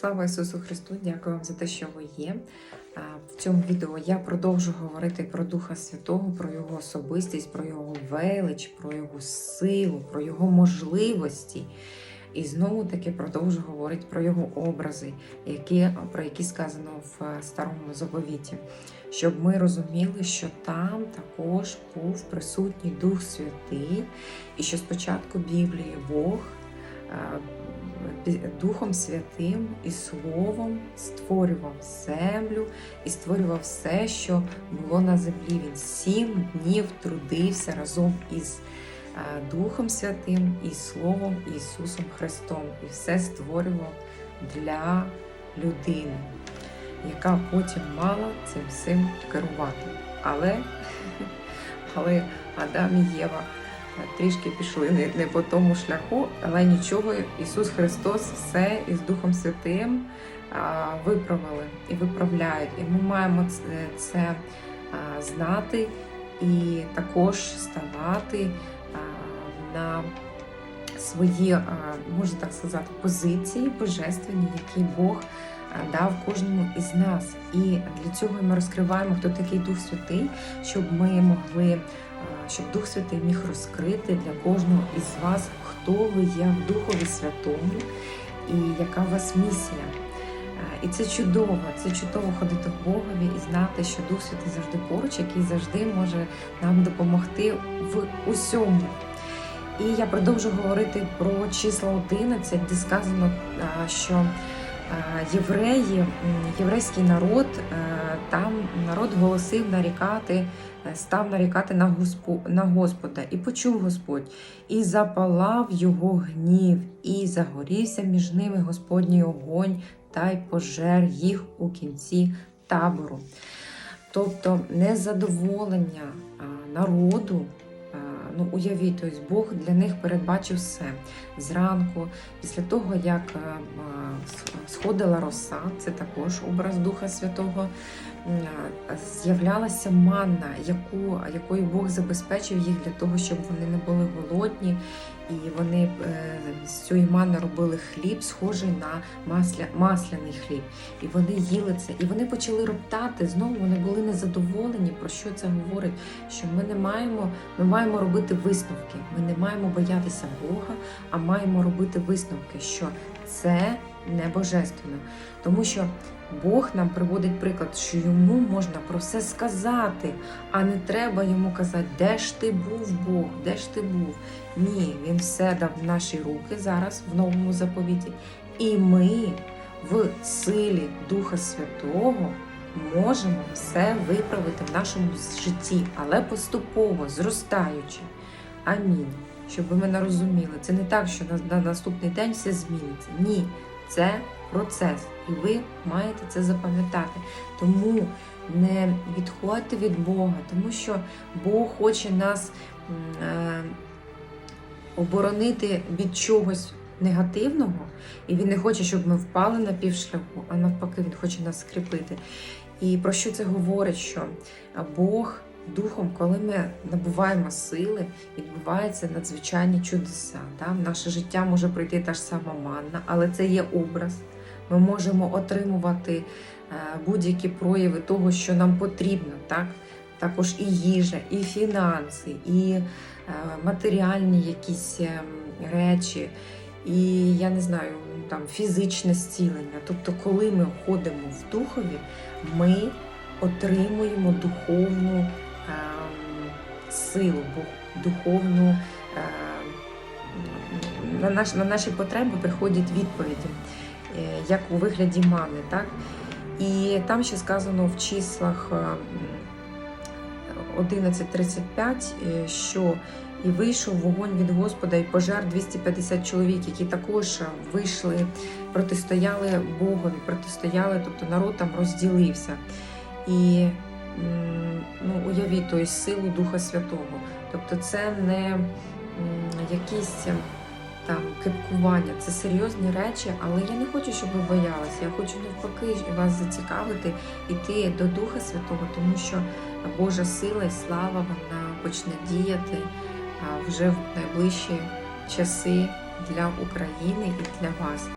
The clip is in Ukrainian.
Слава Ісусу Христу! Дякую вам за те, що ви є. В цьому відео я продовжу говорити про Духа Святого, про Його особистість, про Його велич, про Його силу, про Його можливості. І знову таки продовжу говорити про його образи, які, про які сказано в е, старому заповіті, щоб ми розуміли, що там також був присутній Дух Святий, і що спочатку Біблії Бог е, Духом Святим і Словом створював землю і створював все, що було на землі. Він сім днів трудився разом із е, Духом Святим і Словом Ісусом Христом, і все створював для людини, яка потім мала цим всім керувати. Але, але Адам і Єва трішки пішли не, не по тому шляху, але нічого, Ісус Христос все із Духом Святим виправили і виправляють. І ми маємо це, знати і також ставати на свої, можна так сказати, позиції божественні, які Бог дав кожному із нас. І для цього ми розкриваємо, хто такий Дух Святий, щоб ми могли щоб Дух Святий міг розкрити для кожного із вас, хто ви є в Духові Святому і яка у вас місія. І це чудово, це чудово ходити в Богові і знати, що Дух Святий завжди поруч, який завжди може нам допомогти в усьому. І я продовжу говорити про числа 11, де сказано, що а, євреї, єврейський народ, там народ голосив нарікати, е, став нарікати на Госпо- на Господа. І почув Господь, і запалав його гнів, і загорівся між ними Господній огонь, та й пожер їх у кінці табору. Тобто незадоволення народу. Ну, уявіть, ось Бог для них передбачив все. Зранку, після того, як е, сходила роса, це також образ Духа Святого, з'являлася манна, яку, якою Бог забезпечив їх для того, щоб вони не були голодні, і вони е, з цієї мани робили хліб, схожий на масля, масляний хліб. І вони їли це. І вони почали роптати. Знову вони були незадоволені. Про що це говорить? Що ми не маємо, ми маємо робити висновки. Ми не маємо боятися Бога, а маємо робити висновки, що це не божественно. Тому що Бог нам приводить приклад, що йому можна про все сказати, а не треба йому казати, де ж ти був Бог, де ж ти був. Ні, він все дав в наші руки зараз в новому заповіті. І ми в силі Духа Святого можемо все виправити в нашому житті, але поступово, зростаючи. Амінь. Щоб ви мене розуміли, це не так, що на, на наступний день все зміниться. Ні, це процес, і ви маєте це запам'ятати. Тому не відходьте від Бога, тому що Бог хоче нас е, оборонити від чогось негативного, і він не хоче, щоб ми впали на півшляху, а навпаки, він хоче нас скріпити. І про що це говорить? Що Бог духом, коли ми набуваємо сили, відбуваються надзвичайні чудеса. Да? Наше життя може прийти та ж сама манна, але це є образ. Ми можемо отримувати е, будь-які прояви того, що нам потрібно. Так? Також і їжа, і фінанси, і е, матеріальні якісь ем, речі, і я не знаю, там фізичне зцілення. Тобто, коли ми ходимо в духові, ми отримуємо духовну силу, духовну ем, на, наш, на наші потреби приходять відповіді, е, як у вигляді мани. Так? І там ще сказано в числах. ем, 11.35, е, що і вийшов вогонь від Господа і пожар 250 чоловік, які також вийшли, протистояли Богові, протистояли, тобто народ там розділився. І ну, уявіть тобто, силу Духа Святого. Тобто це не якісь ем, там кипкування, це серйозні речі, але я не хочу, щоб ви боялися. Я хочу навпаки вас зацікавити, йти до Духа Святого, тому що Божа сила і слава вона почне діяти вже в найближчі часи для України і для вас.